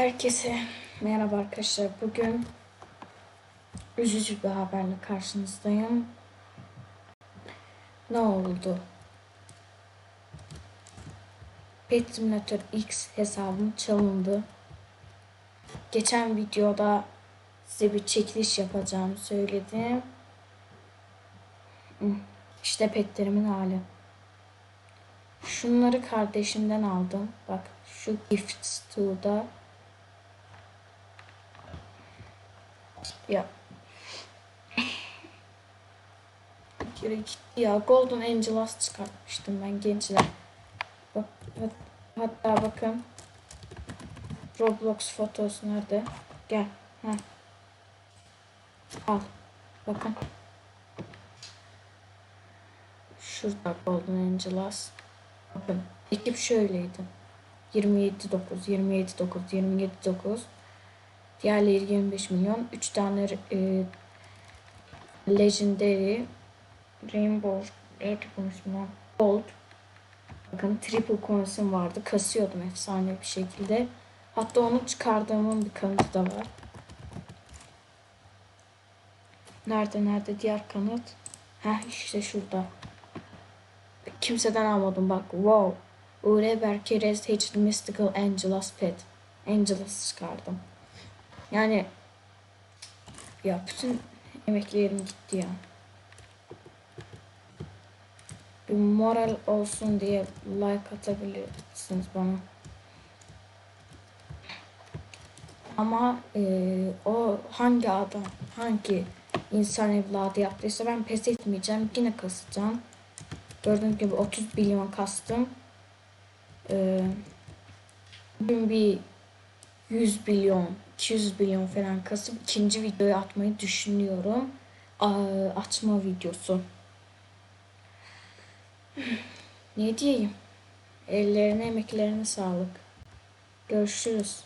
Herkese merhaba arkadaşlar. Bugün üzücü bir haberle karşınızdayım. Ne oldu? Pet Simulator X hesabım çalındı. Geçen videoda size bir çekiliş yapacağımı söyledim. İşte petlerimin hali. Şunları kardeşimden aldım. Bak şu gift store'da Ya. Geri gitti ya. Golden Angelas çıkartmıştım ben gençler. Bak, hat- hatta bakın. Roblox fotosu nerede? Gel. Heh. Al. Bakın. Şurada Golden Angelas. Bakın. Ekip şöyleydi. 27 9 27 9 27 9 Diğerleri 25 milyon. 3 tane e, Legendary Rainbow ismi lan? Gold. Bakın triple coins'im vardı. Kasıyordum efsane bir şekilde. Hatta onu çıkardığımın bir kanıtı da var. Nerede nerede diğer kanıt? Heh işte şurada. Kimseden almadım bak. Wow. Ure Berke Res Mystical Angelus Pet. Angelus çıkardım. Yani ya bütün emeklerim gitti ya. Bir moral olsun diye like atabilirsiniz bana. Ama e, o hangi adam, hangi insan evladı yaptıysa ben pes etmeyeceğim. Yine kasacağım. Gördüğünüz gibi 30 milyon kastım. E, bugün bir 100 milyon, 200 milyon falan kasıp ikinci videoyu atmayı düşünüyorum. Açma videosu. Ne diyeyim? Ellerine emeklerine sağlık. Görüşürüz.